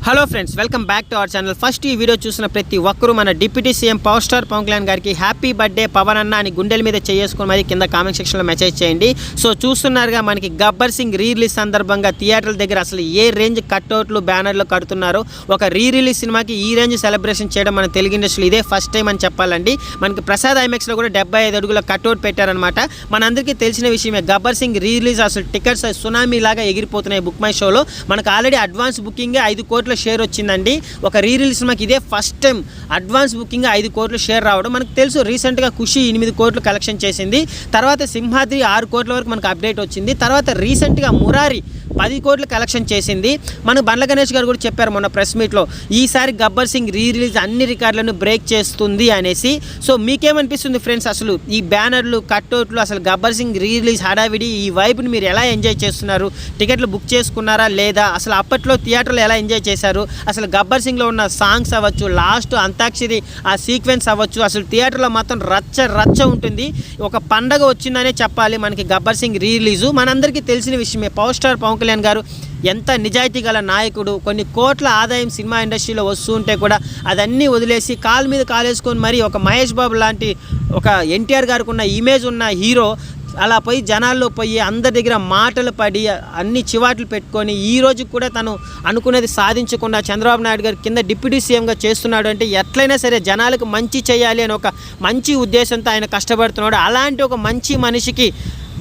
Hello friends welcome back to our channel first ఈ video చూసిన ప్రతి ఒక్కరూ మన deputy CM power star Pawan Kalyan గారికి హ్యాపీ బర్త్డే పవన్ అన్న అని గుండెల మీద చేసుకుని మరి కింద కామెంట్ సెక్షన్లో మెసేజ్ చేయండి. సో చూస్తున్నారుగా మనకి గబ్బర్ సింగ్ రీ రిలీజ్ సందర్భంగా థియేటర్ల దగ్గర అసలు ఏ రేంజ్ కట్అవుట్లు బ్యానర్లు కడుతున్నారో ఒక రీ రిలీజ్ సినిమాకి ఈ రేంజ్ సెలబ్రేషన్ చేయడం మన తెలుగు ఇండస్ట్రీలో ఇదే ఫస్ట్ టైం అని చెప్పాలండి. మనకి ప్రసాద్ ఐమెక్స్లో కూడా డెబ్బై ఐదు అడుగుల కట్అవుట్ పెట్టారనమాట మనందరికీ తెలిసిన విషయమే గబ్బర్ సింగ్ రీ రిలీజ్ అసలు టికెట్స్ సునామీ లాగా ఎగిరిపోతున్నాయి బుక్ మై షోలో. మనకు ఆల్రెడీ అడ్వాన్స్ బుకింగ్ ఐదు కోట్ల షేర్ వచ్చిందండి. ఒక రీ రిలీజ్ సినిమాకి ఇదే ఫస్ట్ టైం అడ్వాన్స్ బుకింగ్ ఐదు కోట్ల షేర్ రావడం మనకు తెలుసు. రీసెంట్గా ఖుషి ఎనిమిది కోట్లు కలెక్షన్ చేసింది. తర్వాత సింహాద్రి ఆరు కోట్ల వరకు మనకు అప్డేట్ వచ్చింది. తర్వాత రీసెంట్గా మురారి పది కోట్లు కలెక్షన్ చేసింది. మన బండ్ల గణేష్ గారు కూడా చెప్పారు మొన్న ప్రెస్ మీట్లో ఈసారి గబ్బర్ సింగ్ రీ రిలీజ్ అన్ని రికార్డులను బ్రేక్ చేస్తుంది అనేసి. సో మీకేమనిపిస్తుంది ఫ్రెండ్స్ అసలు ఈ బ్యానర్లు కట్అవుట్లు అసలు గబ్బర్ సింగ్ రీ రిలీజ్ హడావిడి ఈ వైపుని మీరు ఎలా ఎంజాయ్ చేస్తున్నారు? టికెట్లు బుక్ చేసుకున్నారా లేదా? అసలు అప్పట్లో థియేటర్లు ఎలా ఎంజాయ్ చేశారు? అసలు గబ్బర్ సింగ్లో ఉన్న సాంగ్స్ అవ్వచ్చు లాస్ట్ అంతాక్షరి ఆ సీక్వెన్స్ అవ్వచ్చు అసలు థియేటర్లో మాత్రం రచ్చ రచ్చ ఉంటుంది. ఒక పండగ వచ్చిందనే చెప్పాలి మనకి గబ్బర్ సింగ్ రీ రిలీజు మనందరికీ తెలిసిన విషయమే పవర్ స్టార్ పవన్ కళ్యాణ్ గారు ఎంత నిజాయితీ గల నాయకుడు కొన్ని కోట్ల ఆదాయం సినిమా ఇండస్ట్రీలో వస్తూ ఉంటే కూడా అదన్నీ వదిలేసి కాలు మీద కాలేసుకొని మరి ఒక మహేష్ బాబు లాంటి ఒక ఎన్టీఆర్ గారికి ఉన్న ఇమేజ్ ఉన్న హీరో అలా పోయి జనాల్లో పోయి అందరి దగ్గర మాటలు పడి అన్ని చివాట్లు పెట్టుకొని ఈ రోజు కూడా తను అనుకునేది సాధించకుండా చంద్రబాబు నాయుడు గారు కింద డిప్యూటీ సీఎంగా చేస్తున్నాడు అంటే ఎట్లయినా సరే జనాలకు మంచి చేయాలి అని ఒక మంచి ఉద్దేశంతో ఆయన కష్టపడుతున్నాడు. అలాంటి ఒక మంచి మనిషికి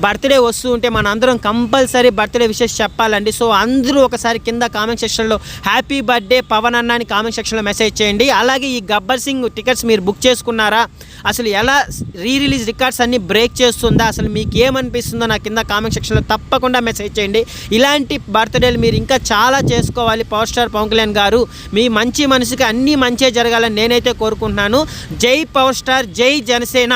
బర్త్డే వస్తూ ఉంటే మన అందరం కంపల్సరీ బర్త్డే విషెస్ చెప్పాలండి. సో అందరూ ఒకసారి కింద కామెంట్ సెక్షన్లో హ్యాపీ బర్త్డే పవన్ అన్న అని కామెంట్ సెక్షన్లో మెసేజ్ చేయండి. అలాగే ఈ గబ్బర్ సింగ్ టికెట్స్ మీరు బుక్ చేసుకున్నారా? అసలు ఎలా రీ రిలీజ్ రికార్డ్స్ అన్ని బ్రేక్ చేస్తుందా? అసలు మీకు ఏమనిపిస్తుందో నా కింద కామెంట్ సెక్షన్లో తప్పకుండా మెసేజ్ చేయండి. ఇలాంటి బర్త్డేలు మీరు ఇంకా చాలా చేసుకోవాలి. పవర్ స్టార్ పవన్ కళ్యాణ్ గారు మీ మంచి మనసుకి అన్నీ మంచే జరగాలని నేనైతే కోరుకుంటున్నాను. జై పవర్ స్టార్ జై జనసేన.